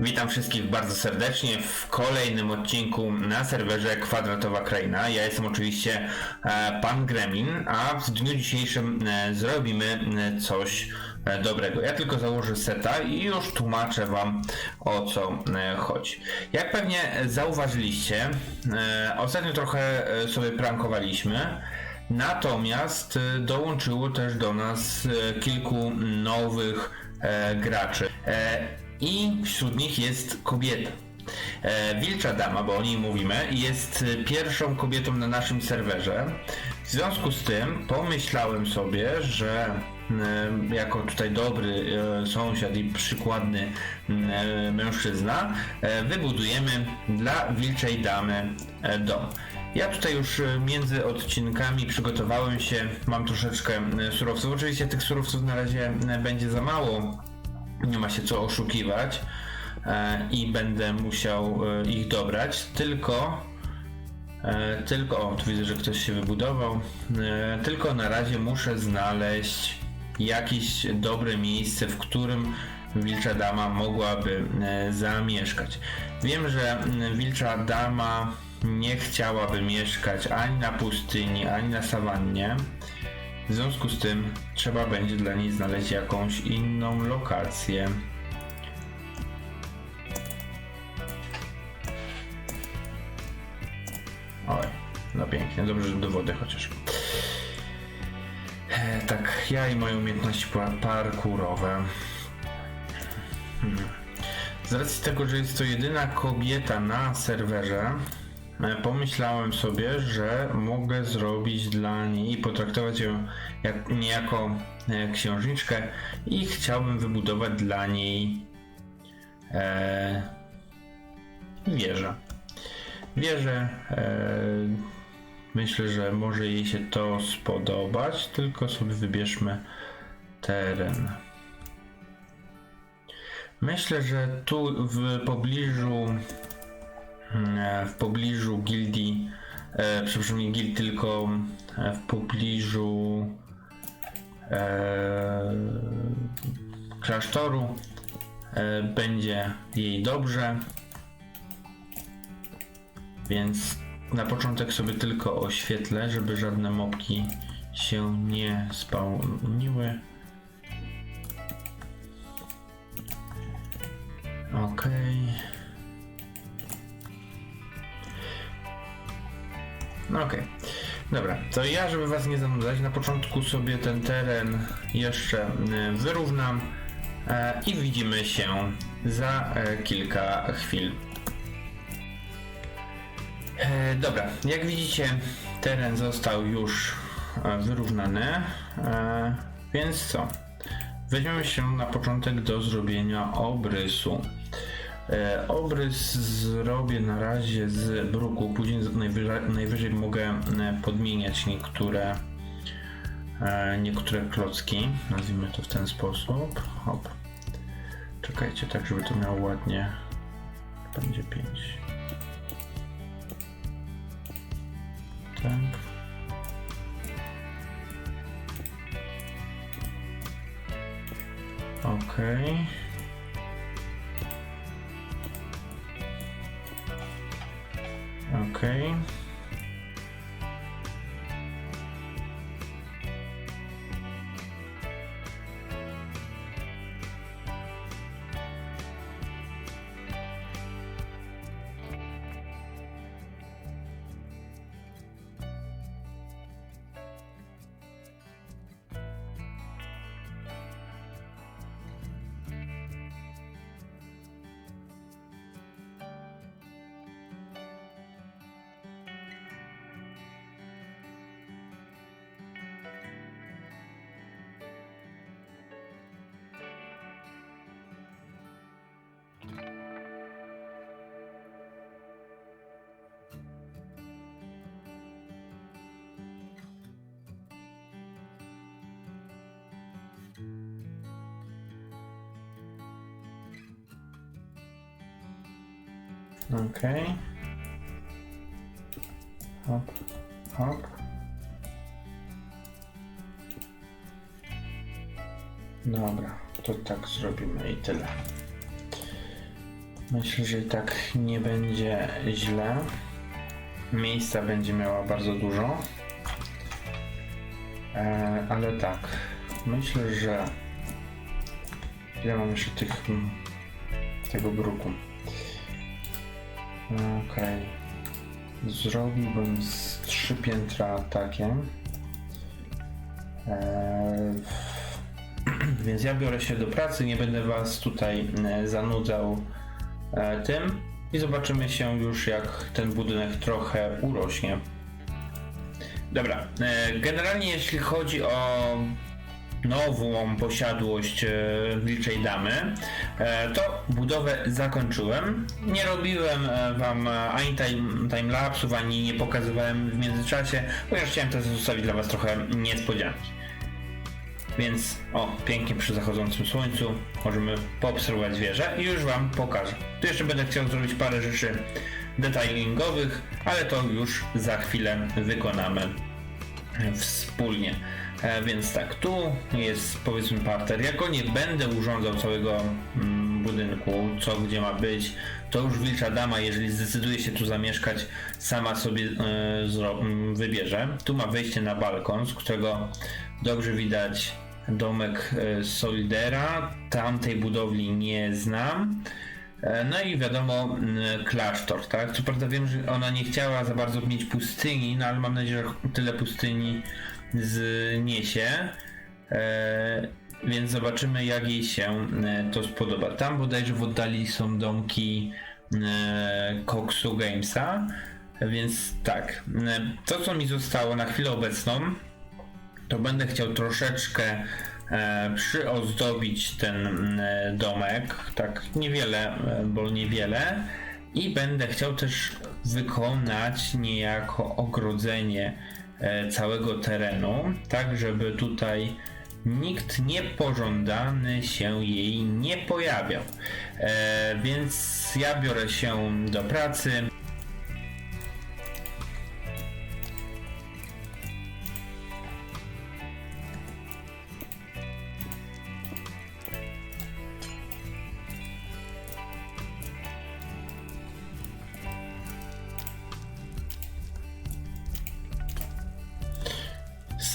Witam wszystkich bardzo serdecznie w kolejnym odcinku na serwerze Kwadratowa Kraina. Ja jestem oczywiście e, Pan Gremlin, a w dniu dzisiejszym e, zrobimy e, coś dobrego. Ja tylko założę seta i już tłumaczę Wam o co chodzi. Jak pewnie zauważyliście, ostatnio trochę sobie prankowaliśmy. Natomiast dołączyło też do nas kilku nowych graczy. I wśród nich jest kobieta. E, Wilcza Dama, bo o niej mówimy, jest pierwszą kobietą na naszym serwerze. W związku z tym pomyślałem sobie, że e, jako tutaj dobry e, sąsiad i przykładny mężczyzna, wybudujemy dla Wilczej Damy dom. Ja tutaj już między odcinkami przygotowałem się, mam troszeczkę surowców. Oczywiście tych surowców na razie będzie za mało, nie ma się co oszukiwać e, i będę musiał e, ich dobrać, tylko e, tylko, o tu widzę, że ktoś się wybudował, tylko na razie muszę znaleźć jakieś dobre miejsce, w którym Wilcza Dama mogłaby zamieszkać. Wiem, że Wilcza Dama nie chciałaby mieszkać ani na pustyni, ani na sawannie. W związku z tym trzeba będzie dla niej znaleźć jakąś inną lokację. Oj, no pięknie, dobrze, że do wody chociaż. E, tak, ja i moje umiejętności pa- parkurowe. Hmm. Z racji tego, że jest to jedyna kobieta na serwerze, pomyślałem sobie, że mogę zrobić dla niej i potraktować ją jak, niejako e, księżniczkę i chciałbym wybudować dla niej e, wieżę. Wierzę, e, myślę, że może jej się to spodobać, tylko sobie wybierzmy teren. Myślę, że tu w pobliżu e, w pobliżu gildii e, przepraszam nie gildii, tylko e, w pobliżu e, klasztoru e, będzie jej dobrze. Więc na początek sobie tylko oświetlę, żeby żadne mopki się nie spełniły. No okej. Dobra, to ja, żeby was nie zanudzać, na początku sobie ten teren jeszcze y, wyrównam e, i widzimy się za e, kilka chwil. E, dobra, jak widzicie, teren został już wyrównany, więc co? Weźmiemy się na początek do zrobienia obrysu. E, obrys zrobię na razie z bruku, później najwyżej, najwyżej mogę e, podmieniać niektóre e, niektóre klocki, nazwijmy to w ten sposób. Hop. Czekajcie, tak żeby to miało ładnie. Będzie 5. Tak. Okej. Okay. Okej. Okej. Hop, hop. Dobra, to tak zrobimy i tyle. Myślę, że i tak nie będzie źle. Miejsca będzie miała bardzo dużo. E, ale tak, myślę, że ile mam jeszcze tych mm, tego bruku. Okej. Zrobiłbym z trzy piętra atakiem. Eee, więc ja biorę się do pracy, nie będę was tutaj e, zanudzał e, tym i zobaczymy się już jak ten budynek trochę urośnie. Dobra, e, generalnie jeśli chodzi o nową posiadłość e, Wilczej Damy, e, to budowę zakończyłem. Nie robiłem e, wam ani time, timelapsów, ani nie pokazywałem w międzyczasie, ponieważ chciałem też zostawić dla was trochę niespodzianki. Więc o, pięknie przy zachodzącym słońcu możemy poobserwować wieżę i już wam pokażę. Tu jeszcze będę chciał zrobić parę rzeczy detailingowych, ale to już za chwilę wykonamy wspólnie. E, więc tak, tu jest powiedzmy parter. Ja go nie będę urządzał całego mm, budynku, co gdzie ma być. To już wilcza dama, jeżeli zdecyduje się tu zamieszkać, sama sobie mm, wybierze. Tu ma wejście na balkon, z którego dobrze widać domek e, Solidera. Tamtej budowli nie znam. No i wiadomo, mm, klasztor, tak? Co prawda wiem, że ona nie chciała za bardzo mieć pustyni, no ale mam nadzieję, że tyle pustyni zniesie. E, więc zobaczymy, jak jej się e, to spodoba. Tam bodajże w oddali są domki e, Coxu Gamesa. Więc tak, e, to co mi zostało na chwilę obecną, to będę chciał troszeczkę e, przyozdobić ten e, domek, tak niewiele, e, bo niewiele i będę chciał też wykonać niejako ogrodzenie e, całego terenu, tak żeby tutaj nikt niepożądany się jej nie pojawiał. E, więc ja biorę się do pracy.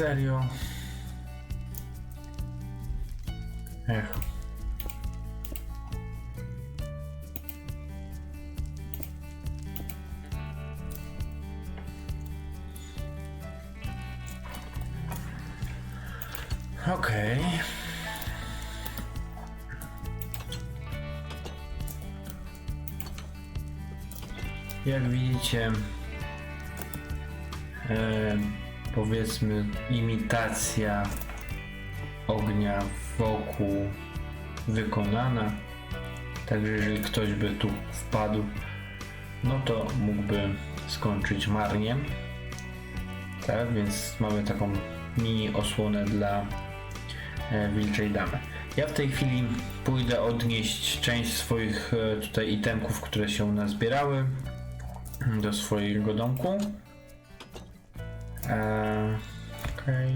Serio? Ech. Okej. Jak widzicie, e, powiedzmy imitacja ognia wokół wykonana. Także jeżeli ktoś by tu wpadł, no to mógłby skończyć marnie. Tak, więc mamy taką mini osłonę dla e, wilczej damy. Ja w tej chwili pójdę odnieść część swoich e, tutaj itemków, które się nazbierały do swojego domku. Eee, Okej.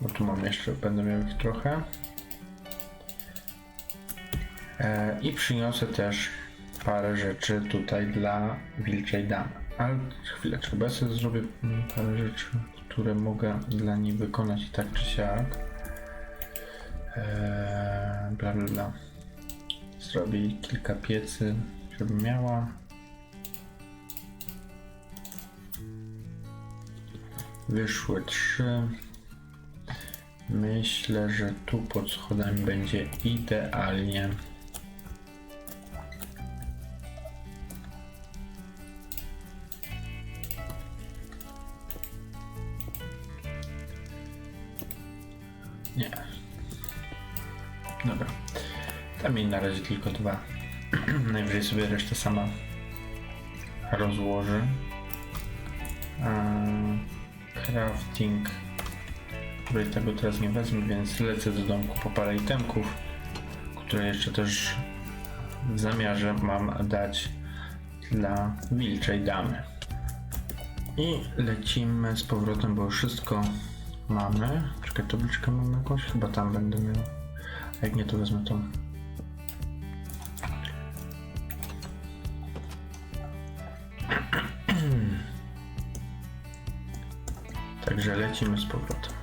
Bo tu mam jeszcze, będę miał ich trochę. Eee, I przyniosę też parę rzeczy tutaj dla wilczej damy. Ale chwileczkę, bo ja sobie zrobię parę rzeczy, które mogę dla niej wykonać i tak czy siak. Eee, bla bla bla. Zrobię kilka piecy, żeby miała. Wyszły trzy. Myślę, że tu pod schodami będzie idealnie. Nie. Dobra. Tam jej na razie tylko dwa. Najwyżej sobie resztę sama rozłoży. Eee, crafting. Tutaj tego teraz nie wezmę, więc lecę do domku po parę itemków, które jeszcze też w zamiarze mam dać dla wilczej damy. I lecimy z powrotem, bo wszystko mamy. Czekaj, tabliczkę mam jakąś? Chyba tam będę miał. Jak nie, to wezmę tą. Także lecimy z powrotem.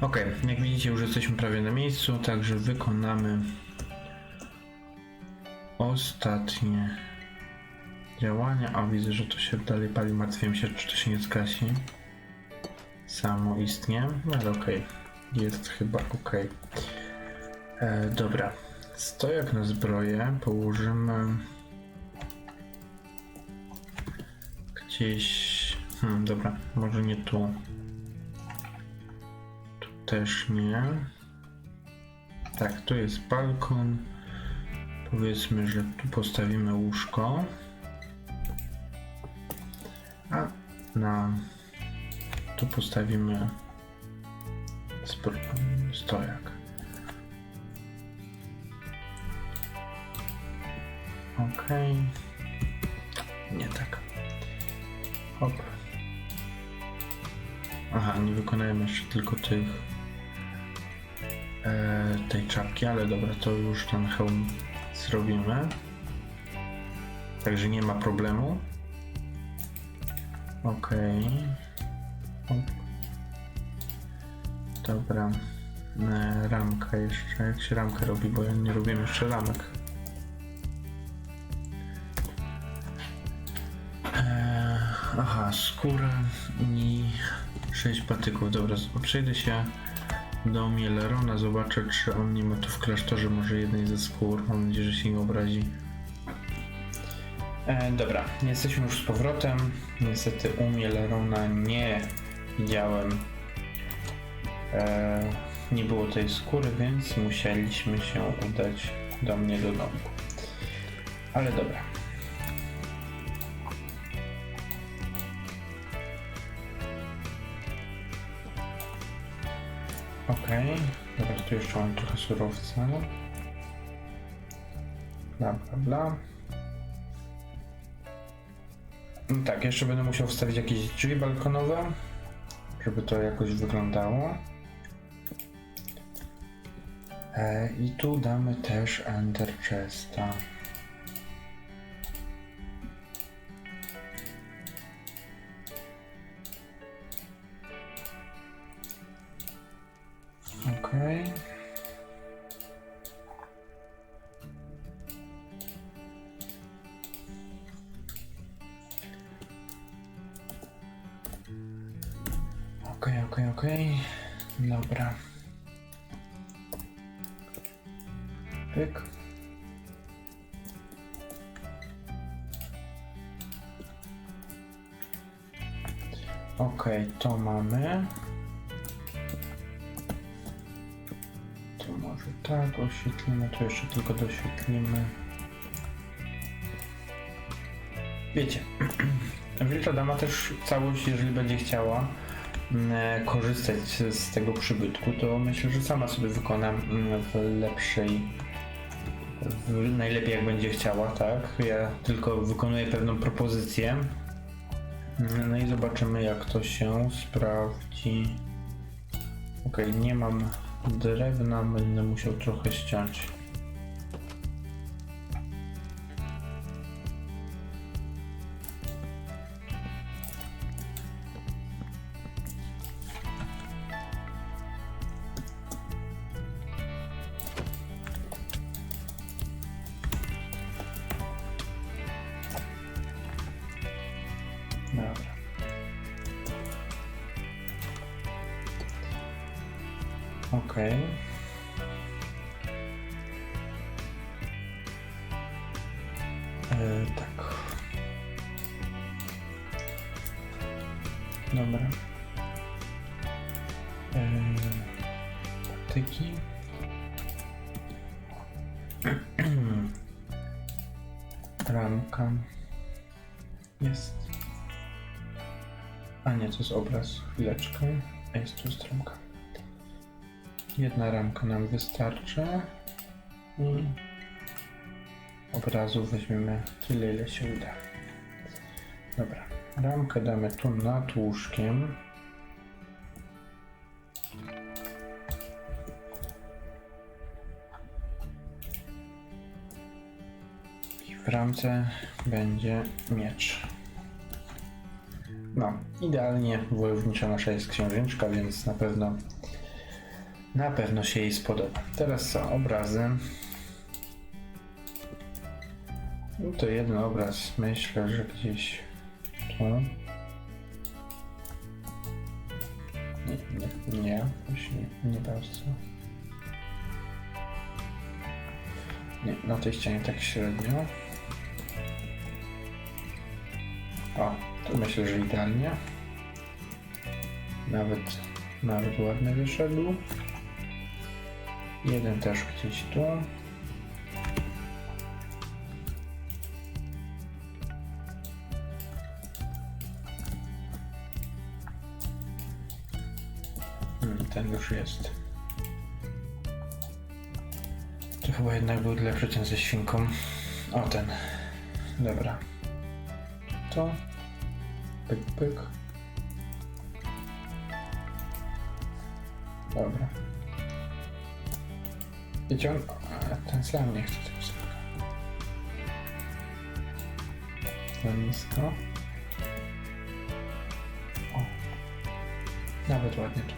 Ok, jak widzicie już jesteśmy prawie na miejscu, także wykonamy ostatnie działania. A widzę, że to się dalej pali, martwię się, czy to się nie zgasi. Samo istnie, no ale okej, jest chyba ok. E, dobra, stojak na zbroję położymy gdzieś. Hmm, dobra, może nie tu. Też nie. Tak, tu jest balkon. Powiedzmy, że tu postawimy łóżko. A na tu postawimy stojak. Ok. Nie tak. Hop. Aha, nie wykonałem jeszcze tylko tych tej czapki, ale dobra, to już ten hełm zrobimy. Także nie ma problemu. Okej. Hop. Dobra. E, ramka jeszcze. Jak się ramkę robi, bo ja nie robiłem jeszcze ramek. E, aha, skóra i 6 patyków. Dobra, przejdę się do Mielerona, zobaczę czy on nie ma tu w klasztorze może jednej ze skór. Mam nadzieję, że się nie obrazi. E, dobra, jesteśmy już z powrotem. Niestety u Mielerona nie widziałem. E, nie było tej skóry, więc musieliśmy się udać do mnie do domu. Ale dobra. Okej, dobra, tu jeszcze mam trochę surowca. Bla, bla, bla. No Tak, jeszcze będę musiał wstawić jakieś drzwi balkonowe, żeby to jakoś wyglądało. E, I tu damy też Ender Chesta. Okej. Okej, okej. Dobra. Pyk. Okej, to mamy. Tak, oświetlimy, to jeszcze tylko doświetlimy. Wiecie, Wilcza Dama też całość, jeżeli będzie chciała mm, korzystać z tego przybytku, to myślę, że sama sobie wykona mm, w lepszej, w, najlepiej jak będzie chciała, tak? Ja tylko wykonuję pewną propozycję. Mm, No i zobaczymy jak to się sprawdzi. Ok, nie mam drewna, będę musiał trochę ściąć. Okej. E, tak. Dobra. E, patyki. Ramka. Jest. A nie, to jest obraz. Chwileczkę. A jest tu jest ramka. Jedna ramka nam wystarczy. I obrazu weźmiemy tyle, ile się uda. Dobra. Ramkę damy tu nad łóżkiem. I w ramce będzie miecz. No, idealnie wojownicza nasza jest księżniczka, więc na pewno na pewno się jej spodoba. Teraz są obrazy. No to jeden obraz myślę, że gdzieś tu. Nie, nie, nie, jakoś nie, bardzo. Nie, na tej ścianie tak średnio. O, to myślę, że idealnie. Nawet, nawet ładny wyszedł. Jeden też gdzieś tu. Hmm, ten już jest. To chyba jednak był lepszy ten ze świnką. O, ten. Dobra. To. Pyk, pyk. Dobra. Wiecie, on, ten sam nie chce tego samego. Za nisko. O. Nawet ładnie to.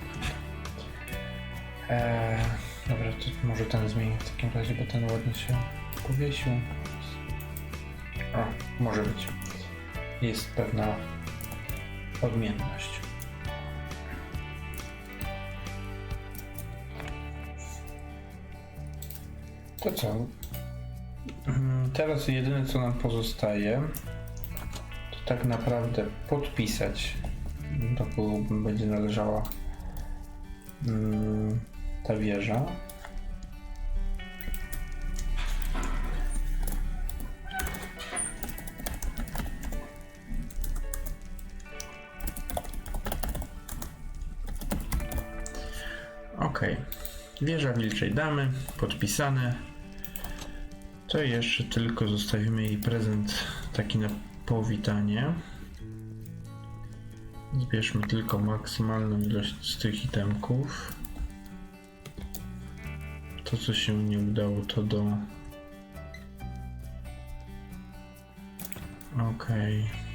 Eee, dobra, to może ten zmienię w takim razie, bo ten ładnie się powiesił. O, może być. Jest pewna odmienność. To co? Mm, Teraz jedyne co nam pozostaje, to tak naprawdę podpisać, do kogo będzie należała mm, ta wieża. Wieża Wilczej Damy, podpisane. To jeszcze tylko zostawimy jej prezent taki na powitanie. Zbierzmy tylko maksymalną ilość z tych itemków. To co się nie udało to do... Okej.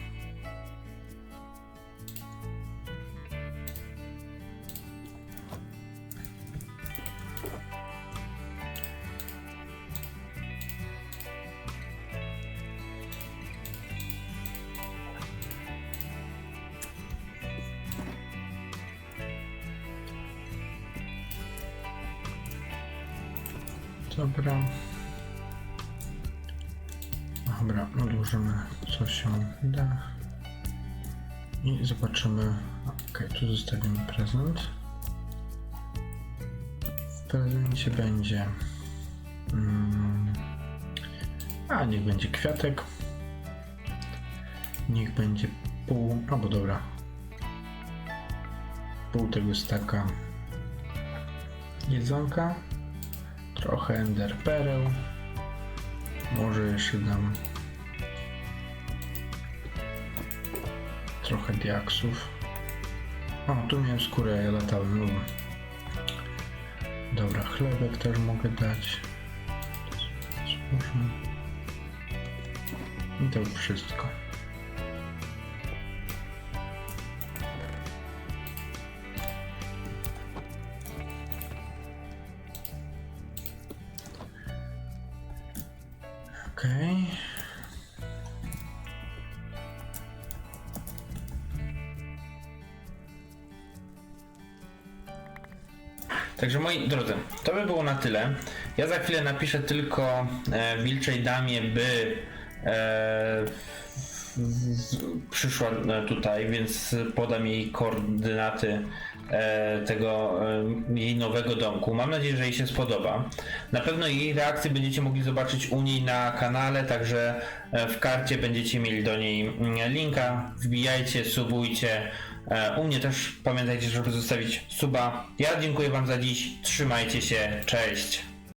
Dobra. Dobra, odłożymy co się da. I zobaczymy. Ok, tu zostawimy prezent. W prezencie będzie. Mm, a niech będzie kwiatek. Niech będzie pół. Albo dobra. Pół tego staka jedzonka trochę ender pereł. Może jeszcze dam trochę diaksów. O, tu miałem skórę, ja latałem. Lubię. Dobra, chlebek też mogę dać. Złożę. I to wszystko. Także moi drodzy, to by było na tyle. Ja za chwilę napiszę tylko e, Wilczej Damie, by e, przyszła e, tutaj, więc podam jej koordynaty e, tego e, jej nowego domku. Mam nadzieję, że jej się spodoba. Na pewno jej reakcję będziecie mogli zobaczyć u niej na kanale, także e, w karcie będziecie mieli do niej mm, linka. Wbijajcie, subujcie. E, U mnie też pamiętajcie, żeby zostawić suba. Ja dziękuję Wam za dziś. Trzymajcie się. Cześć.